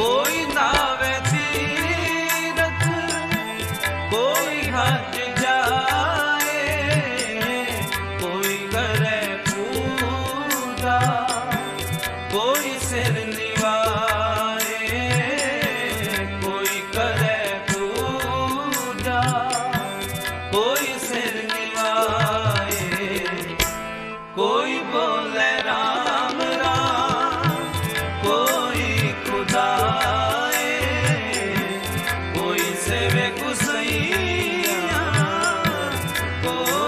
ਕੋਈ ਨਾਵੇ ਕੋਈ ਹੱਜ ਜਾਏ, ਕੋਈ ਕਰੇ ਪੂਜਾ, ਕੋਈ ਸਿਰ ਨਿਵਾਏ, ਕੋਈ ਕਰੇ ਪੂਜਾ, ਕੋਈ ਸਿਰ ਨਿਵਾਏ, ਕੋਈ Oh.